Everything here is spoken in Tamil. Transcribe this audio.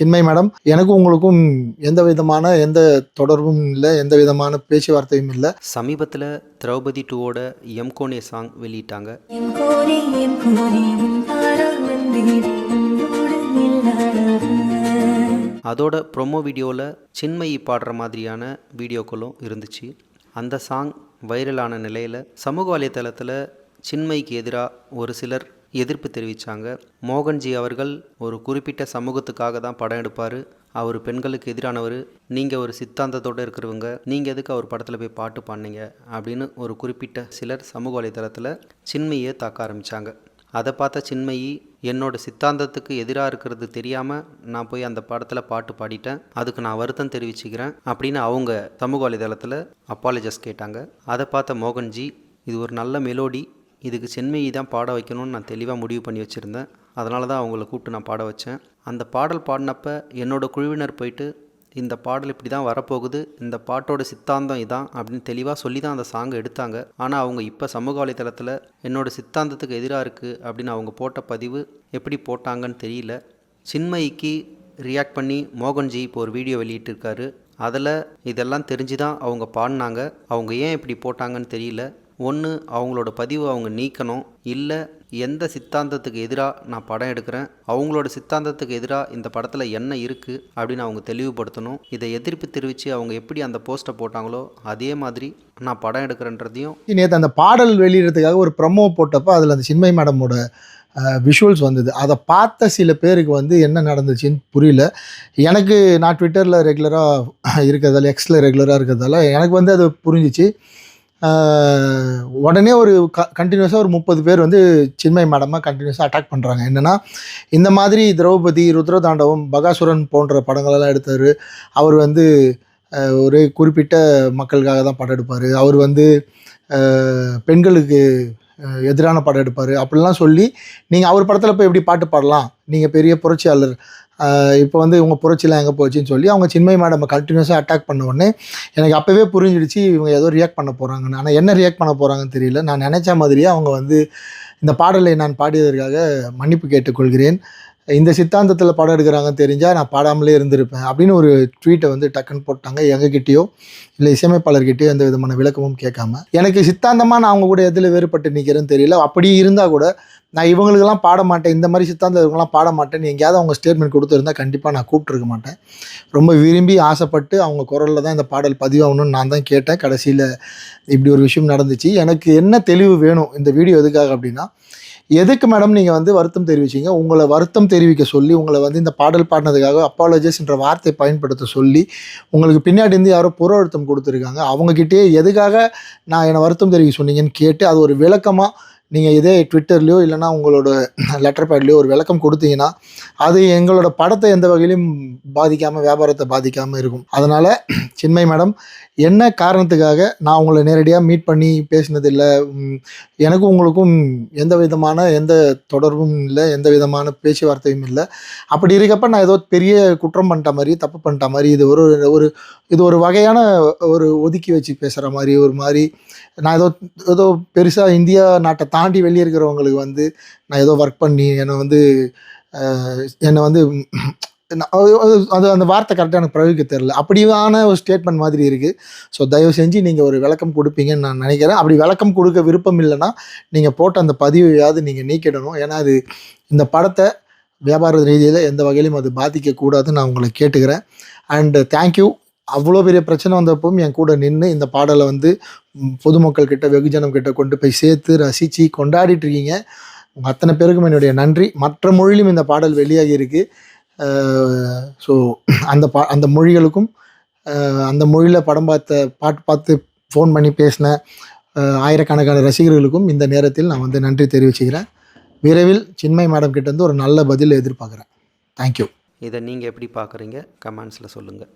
சின்மை மேடம் எனக்கும் உங்களுக்கும் எந்த விதமான எந்த தொடர்பும் இல்லை எந்த விதமான பேச்சுவார்த்தையும் இல்லை. சமீபத்தில் திரௌபதி டூவோட எம்கோனே சாங் வெளியிட்டாங்க. அதோட ப்ரொமோ வீடியோவில் சின்மயி பாடுற மாதிரியான வீடியோக்களும் இருந்துச்சு. அந்த சாங் வைரலான நிலையில் சமூக வலைத்தளத்தில் சின்மயிக்கு எதிராக ஒரு சிலர் எதிர்ப்பு தெரிவித்தாங்க மோகன்ஜி அவர்கள் ஒரு குறிப்பிட்ட சமூகத்துக்காக தான் படம் எடுப்பார். அவர் பெண்களுக்கு எதிரானவர். நீங்கள் ஒரு சித்தாந்தத்தோடு இருக்கிறவங்க. நீங்கள் எதுக்கு அவர் படத்தில் போய் பாட்டு பாடினீங்க? அப்படின்னு ஒரு குறிப்பிட்ட சிலர் சமூக வலைதளத்தில் சின்மையை தாக்க ஆரம்பித்தாங்க அதை பார்த்த சின்மயி என்னோட சித்தாந்தத்துக்கு எதிராக இருக்கிறது தெரியாமல் நான் போய் அந்த படத்தில் பாட்டு பாடிட்டேன். அதுக்கு நான் வருத்தம் தெரிவிச்சுக்கிறேன் அப்படின்னு அவங்க சமூக வலைதளத்தில் அப்பாலஜஸ் கேட்டாங்க. அதை பார்த்த மோகன்ஜி இது ஒரு நல்ல மெலோடி இதுக்கு சென்மையை தான் பாட வைக்கணும்னு நான் தெளிவாக முடிவு பண்ணி வச்சுருந்தேன். அதனால தான் அவங்கள கூப்பிட்டு நான் பாட வச்சேன். அந்த பாடல் பாடினப்ப என்னோட குழுவினர் போயிட்டு இந்த பாடல் இப்படி தான் வரப்போகுது இந்த பாட்டோட சித்தாந்தம் இதான் அப்படின்னு தெளிவாக சொல்லி தான் அந்த சாங்கை எடுத்தாங்க. ஆனால் அவங்க இப்போ சமூக வலைதளத்தில் என்னோட சித்தாந்தத்துக்கு எதிராக இருக்குது அப்படின்னு அவங்க போட்ட பதிவு எப்படி போட்டாங்கன்னு தெரியல. சின்மயிக்கு ரியாக்ட் பண்ணி மோகன்ஜி இப்போ ஒரு வீடியோ வெளியிட்டிருக்காரு. அதில் இதெல்லாம் தெரிஞ்சு தான் அவங்க பாடினாங்க. அவங்க ஏன் இப்படி போட்டாங்கன்னு தெரியல. ஒன்று அவங்களோட பதிவை அவங்க நீக்கணும். இல்லை எந்த சித்தாந்தத்துக்கு எதிராக நான் படம் எடுக்கிறேன் அவங்களோட சித்தாந்தத்துக்கு எதிராக இந்த படத்தில் என்ன இருக்குது அப்படின்னு அவங்க தெளிவுபடுத்தணும். இதை எதிர்ப்பு தெரிவித்து அவங்க எப்படி அந்த போஸ்ட்டை போட்டாங்களோ அதே மாதிரி நான் படம் எடுக்கிறேன்றதையும் நேற்று அந்த பாடல் வெளியிடறதுக்காக ஒரு ப்ரமோ போட்டப்போ அதில் அந்த சின்மை மேடமோட விஷுவல்ஸ் வந்தது. அதை பார்த்த சில பேருக்கு வந்து என்ன நடந்துச்சுன்னு புரியல. எனக்கு நான் ட்விட்டரில் ரெகுலராக இருக்கிறதால எக்ஸில் ரெகுலராக இருக்கிறதால எனக்கு வந்து அது புரிஞ்சிச்சு. உடனே ஒரு க கண்டினியூஸாக ஒரு முப்பது பேர் வந்து சின்மை மேடமாக கண்டினியூஸாக அட்டாக் பண்ணுறாங்க என்னென்னா இந்த மாதிரி திரௌபதி ருத்ரதாண்டவம் பகாசுரன் போன்ற படங்களெல்லாம் எடுத்தார். அவர் வந்து ஒரு குறிப்பிட்ட மக்களுக்காக தான் படம் எடுப்பார். அவர் வந்து பெண்களுக்கு எதிரான படம் எடுப்பார். அப்படிலாம் சொல்லி நீங்கள் அவர் படத்தில் போய் எப்படி பாட்டு பாடலாம்? நீங்கள் பெரிய புரட்சியாளர் இப்போ வந்து இவங்க புரட்சிலாம் எங்கே போச்சுன்னு சொல்லி அவங்க சின்மை மேடம் கண்டினியூஸாக அட்டாக் பண்ண உடனே எனக்கு அப்போவே புரிஞ்சிடுச்சு இவங்க ஏதோ ரியாக்ட் பண்ண போகிறாங்கன்னு ஆனால் என்ன ரியாக்ட் பண்ண போகிறாங்கன்னு தெரியல. நான் நினச்ச மாதிரியே அவங்க வந்து இந்த பாடலை நான் பாடியதற்காக மன்னிப்பு கேட்டுக்கொள்கிறேன். இந்த சித்தாந்தத்தில் படம் எடுக்கிறாங்கன்னு தெரிஞ்சால் நான் பாடாமலே இருந்திருப்பேன் அப்படின்னு ஒரு ட்வீட்டை வந்து டக்குன்னு போட்டாங்க எங்ககிட்டயோ இல்லை இசையமைப்பாளர்கிட்டயோ எந்த விதமான விளக்கமும் கேட்காம. எனக்கு சித்தாந்தமாக நான் அவங்க கூட எதில் வேறுபட்டு நிற்கிறேன்னு தெரியல. அப்படி இருந்தால் கூட நான் இவங்களுக்கெல்லாம் பாட மாட்டேன் இந்த மாதிரி சித்தாந்தம் இவங்கெல்லாம் பாட மாட்டேன்னு எங்கேயாவது அவங்க ஸ்டேட்மெண்ட் கொடுத்துருந்தா கண்டிப்பாக நான் கூப்பிட்டுருக்க மாட்டேன். ரொம்ப விரும்பி ஆசைப்பட்டு அவங்க குரலில் தான் இந்த பாடல் பதிவாகணும்னு நான் தான் கேட்டேன். கடைசியில் இப்படி ஒரு விஷயம் நடந்துச்சு. எனக்கு என்ன தெளிவு வேணும் இந்த வீடியோ எதுக்காக அப்படின்னா எதுக்கு மேடம் நீங்கள் வந்து வருத்தம் தெரிவிச்சீங்க? உங்களை வருத்தம் தெரிவிக்க சொல்லி உங்களை வந்து இந்த பாடல் பாடினதுக்காக அப்பாலஜிஸ் என்ற வார்த்தை பயன்படுத்த சொல்லி உங்களுக்கு பின்னாடி இருந்து யாரோ புற அழுத்தம் கொடுத்துருக்காங்க. அவங்கக்கிட்டே எதுக்காக நான் என்னை வருத்தம் தெரிவிக்க சொன்னீங்கன்னு கேட்டு அது ஒரு விளக்கமாக நீங்கள் இதே ட்விட்டர்லேயோ இல்லைனா உங்களோட லெட்டர் பேட்லேயோ ஒரு விளக்கம் கொடுத்தீங்கன்னா அது எங்களோட படத்தை எந்த வகையிலும் பாதிக்காமல் வியாபாரத்தை பாதிக்காமல் இருக்கும். அதனால் சின்மை மேடம் என்ன காரணத்துக்காக நான் உங்களை நேரடியாக மீட் பண்ணி பேசினதில்லை? எனக்கும் உங்களுக்கும் எந்த விதமான எந்த தொடர்பும் இல்லை எந்த விதமான பேச்சுவார்த்தையும் இல்லை. அப்படி இருக்கப்ப நான் ஏதோ பெரிய குற்றம் பண்ணிட்ட மாதிரி தப்பு பண்ணிட்ட மாதிரி இது ஒரு ஒரு இது ஒரு வகையான ஒரு ஒதுக்கி வச்சு பேசுகிற மாதிரி ஒரு மாதிரி நான் ஏதோ ஏதோ பெருசாக இந்தியா நாட்டை தாண்டி வெளியே இருக்கிறவங்களுக்கு வந்து நான் ஏதோ ஒர்க் பண்ணி என்னை வந்து என்னை வந்து நான் அது அது அந்த வார்த்தை கரெக்டாக எனக்கு பிரயோகிக்க தெரில அப்படியான ஒரு ஸ்டேட்மெண்ட் மாதிரி இருக்குது ஸோ தயவு செஞ்சு நீங்கள் ஒரு விளக்கம் கொடுப்பீங்கன்னு நான் நினைக்கிறேன். அப்படி விளக்கம் கொடுக்க விருப்பம் இல்லைன்னா நீங்கள் போட்ட அந்த பதிவையாவது நீங்கள் நீக்கிடணும். ஏன்னா அது இந்த படத்தை வியாபார ரீதியில் எந்த வகையிலும் அது பாதிக்கக்கூடாதுன்னு நான் உங்களை கேட்டுக்கிறேன். அண்டு தேங்க்யூ அவ்வளோ பெரிய பிரச்சனை வந்தப்பவும் என் கூட நின்று இந்த பாடலை வந்து பொதுமக்கள் கிட்ட வெகுஜனம் கிட்ட கொண்டு போய் சேர்த்து ரசித்து கொண்டாடிட்டு இருக்கீங்க. உங்கள் அத்தனை பேருக்கும் என்னுடைய நன்றி. மற்ற மொழியிலும் இந்த பாடல் வெளியாகி இருக்குது ஸோ அந்த பா அந்த மொழிகளுக்கும் அந்த மொழியில் படம் பார்த்த பாட்டு பார்த்து ஃபோன் பண்ணி பேசின ஆயிரக்கணக்கான ரசிகர்களுக்கும் இந்த நேரத்தில் நான் வந்து நன்றி தெரிவிச்சுக்கிறேன். விரைவில் சின்மை மேடம் கிட்டேருந்து ஒரு நல்ல பதில் எதிர்பார்க்குறேன். தேங்க்யூ இதை நீங்கள் எப்படி பார்க்குறீங்க? கமெண்ட்ஸில் சொல்லுங்கள்